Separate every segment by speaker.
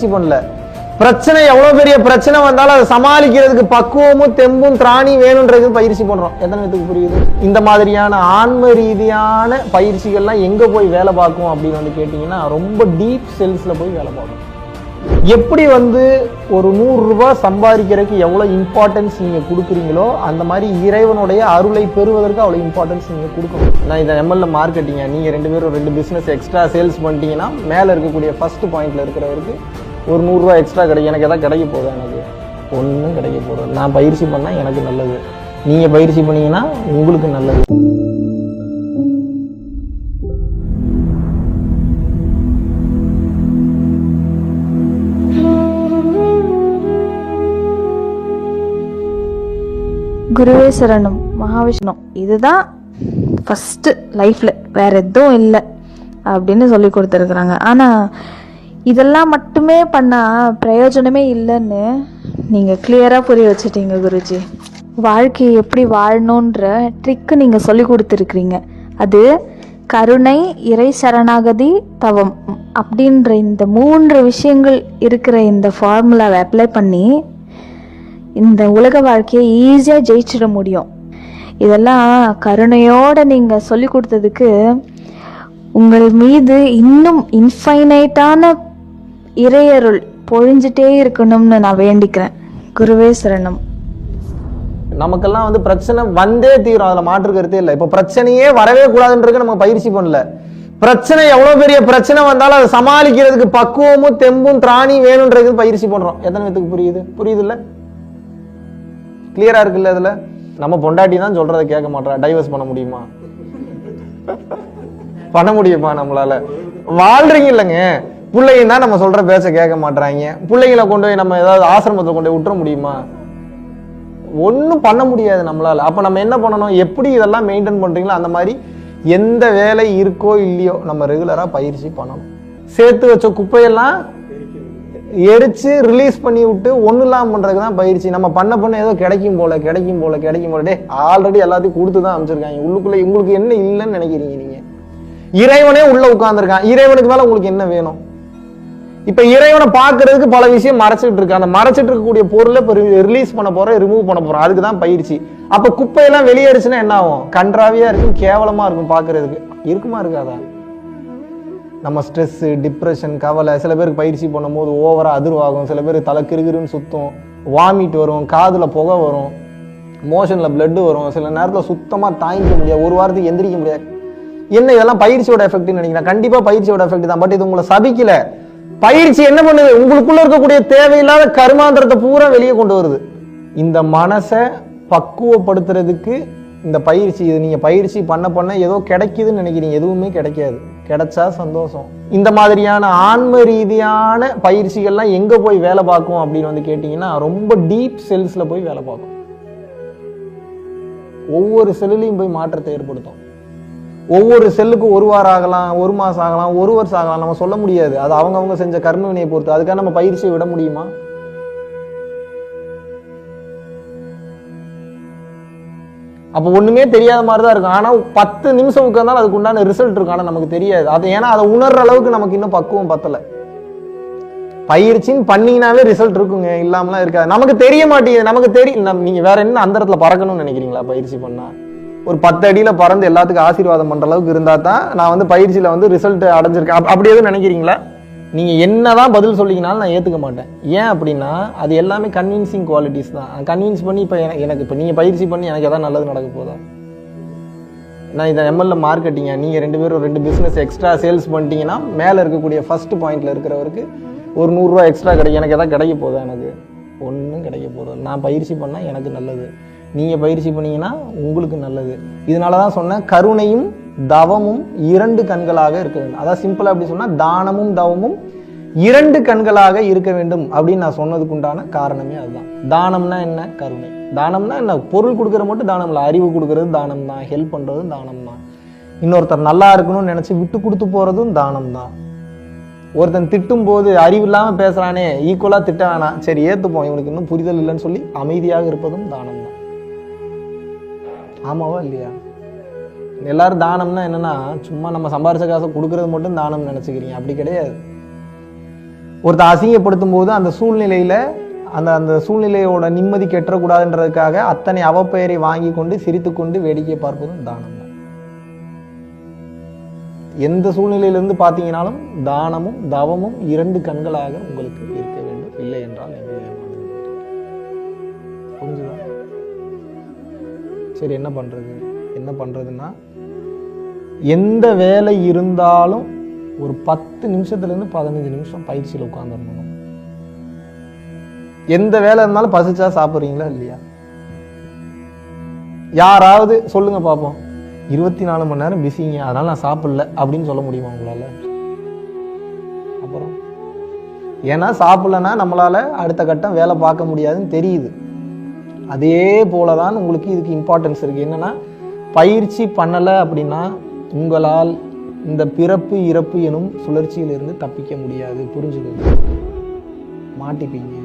Speaker 1: முயற்சி பண்ணல பிரச்சனை எவ்வளவு பெரிய பிரச்சனை வந்தாலும் அதை சமாளிக்கிறதுக்கு பக்குவமும் தெம்பும் திராணி வேணுன்றது பயிற்சி பண்றோம் எத்தனை பேத்துக்கு புரியுது? இந்த மாதிரியான ஆன்ம ரீதியான பயிற்சிகள்லாம் எங்க போய் வேலை பார்க்கும் அப்படின்னு வந்து கேட்டீங்கன்னா ரொம்ப டீப் செல்ஸ்ல போய் வேலை பார்க்கும். எப்படி வந்து ஒரு நூறு ரூபாய் சம்பாதிக்கிறதுக்கு எவ்வளவு இம்பார்ட்டன்ஸ் நீங்க கொடுக்குறீங்களோ அந்த மாதிரி இறைவனுடைய அருளை பெறுவதற்கு அவ்வளவு இம்பார்ட்டன்ஸ் நீங்க கொடுக்கணும். நான் இந்த எம்எல்ஏ மார்க்கெட்டிங்க நீங்க ரெண்டு பேரும் ரெண்டு பிசினஸ் எக்ஸ்ட்ரா சேல்ஸ் பண்ணிட்டீங்கன்னா மேல இருக்கக்கூடிய ஃபர்ஸ்ட் பாயிண்ட்ல இருக்கிறவருக்கு ஒரு நூறுரூவா எக்ஸ்ட்ரா கிடைக்கும். எனக்கு எதாவது கிடைக்க போகுது எனக்கு? ஒன்றும் கிடைக்க போகுது நான் பயிற்சி பண்ணால் எனக்கு நல்லது. நீங்க பயிற்சி பண்ணீங்கன்னா உங்களுக்கு நல்லது.
Speaker 2: குருவே சரணம். மகாவிஷ்ணு. இதுதான் ஃபஸ்ட்டு லைஃப்பில் வேற எதுவும் இல்லை. அப்படின்னு சொல்லி கொடுத்துருக்குறாங்க. ஆனால் இதெல்லாம் மட்டுமே பண்ணால் பிரயோஜனமே இல்லைன்னு நீங்கள் கிளியராக புரிய வச்சிட்டீங்க குருஜி. வாழ்க்கையை எப்படி வாழணுன்ற ட்ரிக்கு நீங்கள் சொல்லி கொடுத்துருக்குறீங்க. அது கருணை இறை சரணாகதி தவம். அப்படின்ற இந்த மூன்று விஷயங்கள் இருக்கிற இந்த ஃபார்முலாவை அப்ளை பண்ணி இந்த உலக வாழ்க்கையை ஈஸியாக ஜெயிச்சிட முடியும். இதெல்லாம் கருணையோட நீங்கள் சொல்லி கொடுத்ததுக்கு உங்கள் மீது இன்னும் இன்ஃபைனைட்டான இறையருள் பொழிஞ்சிட்டே இருக்கணும்னு நான் வேண்டிக்கிறேன். குருவே சரணம்.
Speaker 1: நமக்கெல்லாம் வந்து பிரச்சனை வந்தே தீரும். அதுல மாற்று கருத்தே இல்லை. இப்போ பிரச்சனையே வரவே கூடாதுன்றது நம்ம பயிற்சி பண்ணல. பிரச்சனை எவ்வளவு பெரிய பிரச்சனை வந்தாலும் அதை சமாளிக்கிறதுக்கு பக்குவமும் தெம்பும் திராணி வேணுன்றது பயிற்சி பண்றோம். எத்தனை பேத்துக்கு புரியுது? புரியுது இல்ல கிளியரா இருக்குல்ல அதில்? நம்ம பொண்டாட்டி தான் சொல்றதை கேட்க மாட்டா. டைவர்ஸ் பண்ண முடியுமா? பண்ண முடியுமா நம்மளால? வாழ்றீங்க இல்லைங்க. பிள்ளைங்க தான் நம்ம சொல்ற பேச கேட்க மாட்றாங்க. பிள்ளைங்களை கொண்டு போய் நம்ம ஏதாவது ஆசிரமத்தில் கொண்டு போய் விட்டுற முடியுமா? ஒன்றும் பண்ண முடியாது நம்மளால. அப்போ நம்ம என்ன பண்ணணும்? எப்படி இதெல்லாம் மெயின்டைன் பண்ணுறீங்களோ அந்த மாதிரி எந்த வேலை இருக்கோ இல்லையோ நம்ம ரெகுலராக பயிற்சி பண்ணணும். சேர்த்து வச்ச குப்பையெல்லாம் எரிச்சு ரிலீஸ் பண்ணி விட்டு ஒன்றும் இல்லாமல் பண்ணுறதுக்கு தான் பயிற்சி. நம்ம பண்ண பண்ண ஏதோ கிடைக்கும் போல கிடைக்கும் போல கிடைக்கும் போல. டே ஆல்ரெடி எல்லாத்தையும் கொடுத்து தான் அமைச்சிருக்காங்க உள்ளுக்குள்ளே உங்களுக்கு என்ன இல்லைன்னு நினைக்கிறீங்க நீங்கள் இறைவனே உள்ளே உட்காந்துருக்கான் இறைவனுக்கு மேலே உங்களுக்கு என்ன வேணும்? இப்ப இறைவனை பாக்குறதுக்கு பல விஷயம் மறைச்சிட்டு இருக்கு. அந்த மறைச்சிட்டு இருக்கக்கூடிய பொருளை இப்போ ரிலீஸ் பண்ண போறோம் ரிமூவ் பண்ண போறோம். அதுக்கு தான் பயிற்சி. அப்ப குப்பையெல்லாம் வெளியேறுச்சுன்னா என்ன ஆகும்? கன்றாவியா இருக்கும் கேவலமா இருக்கும் பாக்குறதுக்கு இருக்குமா இருக்காதா? நம்ம ஸ்ட்ரெஸ் டிப்ரெஷன் கவலை சில பேருக்கு பயிற்சி பண்ணும்போது ஓவரா அதிர்வாகும். சில பேர் தலை கிருகிருன்னு சுத்தும். வாமிட் வரும் காதுல புகை வரும். மோஷன்ல பிளட் வரும். சில நேரத்துல சுத்தமா தாங்கிக்க முடியாது. ஒரு வாரத்துக்கு எந்திரிக்க முடியாது. என்ன இதெல்லாம் பயிற்சியோட எஃபெக்ட்னு நினைக்கிறேன். கண்டிப்பா பயிற்சியோட எஃபெக்ட் தான். பட் இது உங்களை சபிக்கல. பயிற்சி என்ன பண்ணுது? உங்களுக்குள்ள இருக்கக்கூடிய தேவையில்லாத கருமாந்திரத்தை பூரா வெளியே கொண்டு வருது. இந்த மனசை பக்குவப்படுத்துறதுக்கு இந்த பயிற்சி இது நீங்க பயிற்சி பண்ண பண்ண ஏதோ கிடைக்குதுன்னு நினைக்கிறீங்க. எதுவுமே கிடைக்காது. கிடைச்சா சந்தோஷம். இந்த மாதிரியான ஆன்ம ரீதியான பயிற்சிகள்லாம் எங்க போய் வேலை பார்க்கும் அப்படின்னு வந்து கேட்டீங்கன்னா ரொம்ப டீப் செல்ஸ்ல போய் வேலை பார்க்கும். ஒவ்வொரு செல்லுலையும் போய் மாற்றத்தை ஏற்படுத்தும். ஒவ்வொரு செல்லுக்கும் ஒரு வாரம் ஆகலாம் ஒரு மாதம் ஆகலாம் ஒரு வருஷம் ஆகலாம். நம்ம சொல்ல முடியாது. அது அவங்கவுங்க செஞ்ச கர்ம வினையை பொறுத்து. அதுக்காக நம்ம பயிற்சியை விட முடியுமா? அப்போ ஒண்ணுமே தெரியாத மாதிரி தான் இருக்கும். ஆனா பத்து நிமிஷம் உட்கார்ந்தாலும் அதுக்கு உண்டான ரிசல்ட் இருக்கும். ஆனா நமக்கு தெரியாது. அது ஏன்னா அதை உணர்ற அளவுக்கு நமக்கு இன்னும் பக்குவம் பத்தல. பயிற்சின்னு பண்ணீங்கன்னாவே ரிசல்ட் இருக்குங்க. இல்லாமலாம் இருக்காது. நமக்கு தெரிய மாட்டேங்குது. நமக்கு தெரியும் நம்ம- நீங்க வேற என்ன அந்த இடத்துல பறக்கணும்னு நினைக்கிறீங்களா பயிற்சி பண்ணா? ஒரு பத்து அடியில் பறந்து எல்லாத்துக்கும் ஆசீர்வாதம் பண்ணுற அளவுக்கு இருந்தால் தான் நான் வந்து பயிற்சியில் வந்து ரிசல்ட் அடைஞ்சிருக்கேன். அப்- அப்படி எதுவும் நினைக்கிறீங்களா? நீங்கள் என்ன தான் பதில் சொல்லிங்கனாலும் நான் ஏற்றுக்க மாட்டேன். ஏன் அப்படின்னா அது எல்லாமே கன்வின்சிங் குவாலிட்டிஸ் தான். கன்வின்ஸ் பண்ணி இப்போ எனக்கு இப்போ நீங்கள் பயிற்சி பண்ணி எனக்கு எதாவது நல்லது நடக்க போதா? நான் இதை எம்எல்ஏ மார்க்கெட்டிங்க நீங்கள் ரெண்டு பேரும் ரெண்டு பிஸ்னஸ் எக்ஸ்ட்ரா சேல்ஸ் பண்ணிட்டீங்கன்னா மேலே இருக்கக்கூடிய ஃபர்ஸ்ட் பாயிண்ட்டில் இருக்கிறவருக்கு ஒரு நூறுரூவா எக்ஸ்ட்ரா கிடைக்கும் எனக்கு எதாவது கிடைக்க போதா எனக்கு? ஒன்றும் கிடைக்க போதும் நான் பயிற்சி பண்ணால் எனக்கு நல்லது. நீங்கள் பயிற்சி பண்ணீங்கன்னா உங்களுக்கு நல்லது. இதனால தான் சொன்னேன் கருணையும் தவமும் இரண்டு கண்களாக இருக்க வேண்டும். அதான் சிம்பிளாக எப்படி சொன்னால் தானமும் தவமும் இரண்டு கண்களாக இருக்க வேண்டும் அப்படின்னு நான் சொன்னதுக்கு உண்டான காரணமே அதுதான். தானம்னா என்ன? கருணை. தானம்னா என்ன? பொருள் கொடுக்குற மட்டும் தானம் இல்லை அறிவு கொடுக்கறது தானம் தான் ஹெல்ப் பண்ணுறதும் தானம் தான். இன்னொருத்தர் நல்லா இருக்கணும்னு நினச்சி விட்டு கொடுத்து போகிறதும் தானம் தான். ஒருத்தன் திட்டும் போது அறிவு இல்லாமல் பேசுறானே ஈக்குவலாக திட்ட வேணாம் சரி ஏற்றுப்போம் இவனுக்கு இன்னும் புரிதல் இல்லைன்னு சொல்லி அமைதியாக இருப்பதும் தானம் தான். ஆமாவா இல்லையா? எல்லாரும் தானம்னா என்னன்னா சும்மா நம்ம சம்பாரிச்ச காசை கொடுக்கறது மட்டும் தானம் நினைச்சுக்கிறீங்க. அப்படி கிடையாது. ஒருத்தர் அசிங்கப்படுத்தும் போது அந்த சூழ்நிலையில அந்த அந்த சூழ்நிலையோட நிம்மதி கெட்டக்கூடாதுன்றதுக்காக அத்தனை அவப்பெயரை வாங்கி கொண்டு சிரித்து கொண்டு வேடிக்கை பார்ப்பதும் தானம் தான். எந்த சூழ்நிலையிலிருந்து பார்த்தீங்கனாலும் தானமும் தவமும் இரண்டு கண்களாக உங்களுக்கு இருக்க வேண்டும். இல்லை என்றால் நீங்கள் சரி என்ன பண்றது? என்ன பண்றதுன்னா எந்த வேலை இருந்தாலும் ஒரு பத்து நிமிஷத்துல இருந்து பதினஞ்சு நிமிஷம் பயிற்சியில் உட்காந்துருக்கணும் எந்த வேலை இருந்தாலும் பசிச்சா சாப்பிட்றீங்களா இல்லையா? யாராவது சொல்லுங்க பார்ப்போம் இருபத்தி நாலு மணி நேரம் பிஸிங்க அதனால நான் சாப்பிடல அப்படின்னு சொல்ல முடியுமா உங்களால? அப்புறம்? ஏன்னா சாப்பிடலன்னா நம்மளால அடுத்த கட்டம் வேலை பார்க்க முடியாதுன்னு தெரியுது. அதே போல தான் உங்களுக்கு இதுக்கு இம்பார்ட்டன்ஸ் இருக்குது என்னென்னா பயிற்சி பண்ணலை அப்படின்னா உங்களால் இந்த பிறப்பு இறப்பு எனும் சுழற்சியிலிருந்து தப்பிக்க முடியாது. புரிஞ்சுக்கோங்க. மாட்டிப்பீங்க.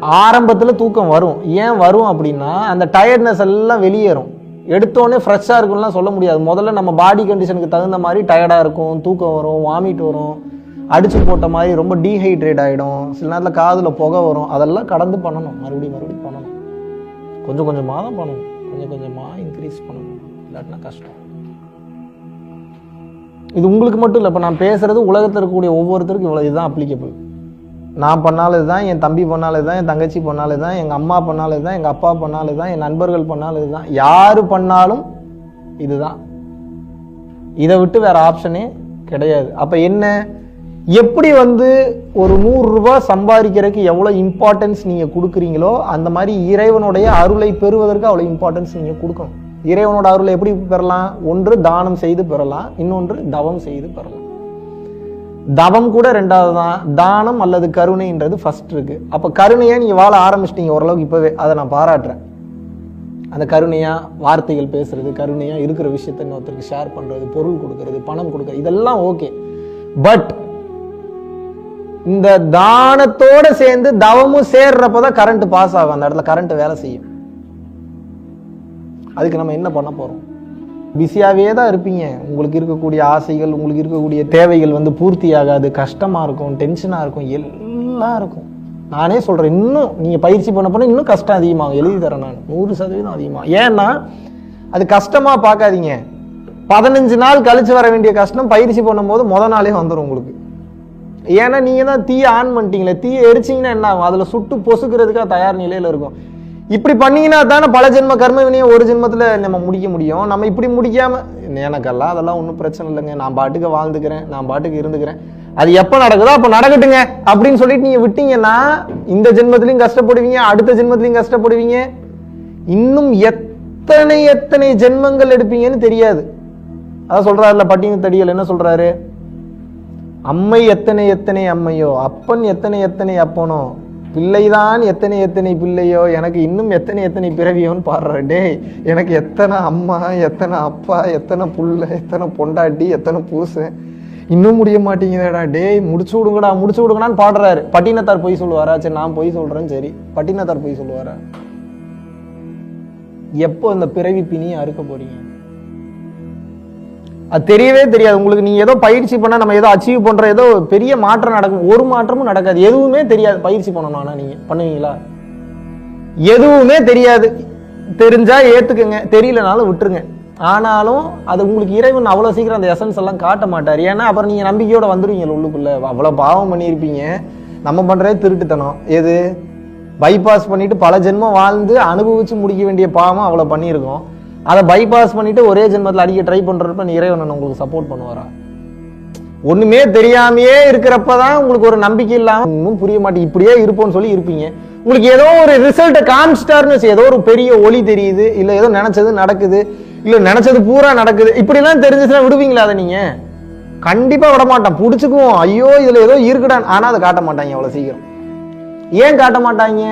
Speaker 1: ஆரம்பத்தில் தூக்கம் வரும். ஏன் வரும் அப்படின்னா அந்த டயர்ட்னஸ் எல்லாம் வெளியேறும். எடுத்தோடனே ஃப்ரெஷ்ஷாக இருக்கும்லாம் சொல்ல முடியாது. முதல்ல நம்ம பாடி கண்டிஷனுக்கு தகுந்த மாதிரி டயர்டாக இருக்கும். தூக்கம் வரும் வாமிட் வரும். அடித்து போட்ட மாதிரி ரொம்ப டீஹைட்ரேட் ஆகிடும் சில நேரத்தில் காதில் புகை வரும். அதெல்லாம் கடந்து பண்ணணும். மறுபடியும் மறுபடியும் பண்ணணும். கொஞ்சம் கொஞ்சமாக தான் பண்ணணும். கொஞ்சம் கொஞ்சமாக இன்க்ரீஸ் பண்ணணும். இல்லாட்டினா கஷ்டம். இது உங்களுக்கு மட்டும் இல்லை. இப்போ நான் பேசுகிறது உலகத்தில் இருக்கக்கூடிய ஒவ்வொருத்தருக்கும் இவ்வளோ இதுதான் அப்ளிகபிள் நான் பண்ணாலும் தான் என் தம்பி பண்ணாலும் தான் என் தங்கச்சி பண்ணாலும் தான் எங்கள் அம்மா பண்ணாலும் தான் எங்கள் அப்பா பண்ணாலும் தான் என் நண்பர்கள் பண்ணாலும் இதுதான். யார் பண்ணாலும் இதுதான். இதை விட்டு வேற ஆப்ஷனே கிடையாது. அப்போ என்ன? எப்படி வந்து ஒரு நூறுரூபா சம்பாதிக்கிறதுக்கு எவ்வளோ இம்பார்ட்டன்ஸ் நீங்கள் கொடுக்குறீங்களோ அந்த மாதிரி இறைவனுடைய அருளை பெறுவதற்கு அவ்வளோ இம்பார்ட்டன்ஸ் நீங்கள் கொடுக்கணும். இறைவனோட அருளை எப்படி பெறலாம்? ஒன்று தானம் செய்து பெறலாம். இன்னொன்று தவம் செய்து பெறலாம். தவம் கூட ரெண்டாவது தான் தானம் அல்லது கருணைன்றது ஃபர்ஸ்ட் இருக்கு. அப்போ கருணையை நீங்கள் வாழ ஆரம்பிச்சிட்டீங்க ஓரளவுக்கு இப்போவே. அதை நான் பாராட்டுறேன். அந்த கருணையாக வார்த்தைகள் பேசுறது கருணையாக இருக்கிற விஷயத்த இன்னொருத்தருக்கு ஷேர் பண்ணுறது பொருள் கொடுக்கறது பணம் கொடுக்கறது இதெல்லாம் ஓகே பட் இந்த தானத்தோட சேர்ந்து தவமும் சேர்றப்பதான் கரண்ட் பாஸ் ஆகும். அந்த இடத்துல கரண்ட் வேலை செய்யும். அதுக்கு நம்ம என்ன பண்ண போறோம்? பிஸியாகவே தான் இருப்பீங்க. உங்களுக்கு இருக்கக்கூடிய ஆசைகள் உங்களுக்கு இருக்கக்கூடிய தேவைகள் வந்து பூர்த்தி ஆகாது கஷ்டமாக இருக்கும் டென்ஷனாக இருக்கும் எல்லாம் இருக்கும். நானே சொல்கிறேன் இன்னும் நீங்கள் பயிற்சி பண்ண போனால் இன்னும் கஷ்டம் அதிகமாகும். எழுதி தரேன் நான். நூறு சதவீதம் அதிகமாகும். ஏன்னா அது கஷ்டமாக பார்க்காதீங்க. பதினஞ்சு நாள் கழிச்சு வர வேண்டிய கஷ்டம் பயிற்சி பண்ணும்போது முத நாளே வந்துடும் உங்களுக்கு. ஏன்னா நீங்கள் தான் தீயை ஆன் பண்ணிட்டீங்களே தீயை எரிச்சிங்கன்னா என்ன ஆகும்? அதில் சுட்டு பொசுக்கிறதுக்காக தயார் நிலையில் இருக்கும். இப்படி பண்ணீங்கன்னா தானே பல ஜென்ம கர்ம வினையை ஒரு ஜென்மத்தில் நம்ம முடிக்க முடியும். நம்ம இப்படி முடிக்காமல் எனக்கெல்லாம் அதெல்லாம் ஒன்றும் பிரச்சனை இல்லைங்க. நான் பாட்டுக்கு வாழ்ந்துக்கிறேன் நான் பாட்டுக்கு இருந்துக்கிறேன். அது எப்போ நடக்குதோ அப்போ நடக்கட்டுங்க அப்படின்னு சொல்லிட்டு நீங்கள் விட்டீங்கன்னா இந்த ஜென்மத்திலையும் கஷ்டப்படுவீங்க அடுத்த ஜென்மத்திலையும் கஷ்டப்படுவீங்க. இன்னும் எத்தனை எத்தனை ஜென்மங்கள் எடுப்பீங்கன்னு தெரியாது. அதான் சொல்கிறாருல பட்டினி தடியல் என்ன சொல்கிறாரு அம்மை எத்தனை எத்தனை அம்மையோ அப்பன் எத்தனை எத்தனை அப்பனோ பிள்ளைதான் எத்தனை எத்தனை பிள்ளையோ எனக்கு இன்னும் எத்தனை எத்தனை பிறவியோன்னு பாடுறாரு. டேய் எனக்கு எத்தனை அம்மா எத்தனை அப்பா எத்தனை புள்ள எத்தனை பொண்டாட்டி எத்தனை பூசன் இன்னும் முடிய மாட்டேங்குதேடா டேய் முடிச்சு விடுங்கடா முடிச்சு விடுங்கடான்னு பாடுறாரு. பட்டினத்தார் பொய் சொல்லுவாரா? சரி நான் பொய் சொல்றேன் சரி. பட்டினத்தார் பொய் சொல்லுவாரா? எப்போ இந்த பிறவி பிணியை அறுக்க போறீங்க? அது தெரியவே தெரியாது. உங்களுக்கு நீங்கள் ஏதோ பயிற்சி பண்ணால் நம்ம ஏதோ அச்சீவ் பண்ணுற ஏதோ பெரிய மாற்றம் நடக்கும். ஒரு மாற்றமும் நடக்காது. எதுவுமே தெரியாது. பயிற்சி பண்ணணும் ஆனால் நீங்கள் பண்ணுவீங்களா? எதுவுமே தெரியாது. தெரிஞ்சால் ஏற்றுக்குங்க தெரியலனாலும் விட்டுருங்க. ஆனாலும் அது உங்களுக்கு இறைவன் அவ்வளோ சீக்கிரம் அந்த எசன்ஸ் எல்லாம் காட்ட மாட்டார். ஏன்னா அப்புறம் நீங்கள் நம்பிக்கையோட வந்துடுவீங்க உள்ளுக்குள்ளே. அவ்வளோ பாவம் பண்ணியிருப்பீங்க. நம்ம பண்ணுறதே திருட்டுத்தனம். எது? பைபாஸ் பண்ணிட்டு பல ஜென்மம் வாழ்ந்து அனுபவிச்சு முடிக்க வேண்டிய பாவம் அவ்வளோ பண்ணியிருக்கோம். அதை பைபாஸ் பண்ணிட்டு ஒரே ஜென்மத்தில் அடிக்க ட்ரை பண்றப்ப நீ இறைவன் உங்களுக்கு சப்போர்ட் பண்ணுவாரா? ஒண்ணுமே தெரியாமையே இருக்கிறப்ப தான் உங்களுக்கு ஒரு நம்பிக்கை இல்லாம இன்னும் புரிய மாட்டேங்குது. இப்படியே இருப்போம்னு சொல்லி இருப்பீங்க. உங்களுக்கு ஏதோ ஒரு ரிசல்ட்டை காமிச்சிட்டாருன்னு ஏதோ ஒரு பெரிய ஒளி தெரியுது இல்ல ஏதோ நினைச்சது நடக்குது இல்ல நினைச்சது பூரா நடக்குது. இப்படிலாம் தெரிஞ்சிச்சுன்னா விடுவீங்களா அதை நீங்க? கண்டிப்பா விட மாட்டான் புடிச்சுக்குவோம். ஐயோ இதுல ஏதோ இருக்குடான் ஆனா அதை காட்ட மாட்டாங்க அவ்வளவு சீக்கிரம். ஏன் காட்ட மாட்டாங்க?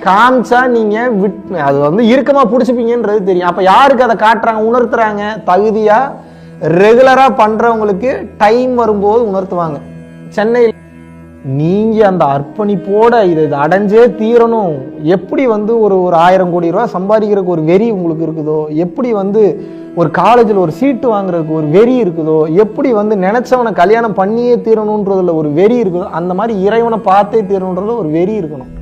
Speaker 1: காமிச்சா நீங்க விட் அது வந்து இறுக்கமா பிடிச்சிப்பீங்கன்றது தெரியும். அப்ப யாருக்கு அதை காட்டுறாங்க உணர்த்துறாங்க? தகுதியா ரெகுலரா பண்றவங்களுக்கு டைம் வரும்போது உணர்த்துவாங்க. சென்னையில் நீங்க அந்த அர்ப்பணிப்போட இதை அடைஞ்சே தீரணும். எப்படி வந்து ஒரு ஒரு ஆயிரம் கோடி ரூபா சம்பாதிக்கிறதுக்கு ஒரு வெறி உங்களுக்கு இருக்குதோ? எப்படி வந்து ஒரு காலேஜில் ஒரு சீட்டு வாங்குறதுக்கு ஒரு வெறி இருக்குதோ? எப்படி வந்து நினைச்சவனை கல்யாணம் பண்ணியே தீரணுன்றதுல ஒரு வெறி இருக்குதோ? அந்த மாதிரி இறைவனை பார்த்தே தீரணுன்றதுல ஒரு வெறி இருக்கணும்.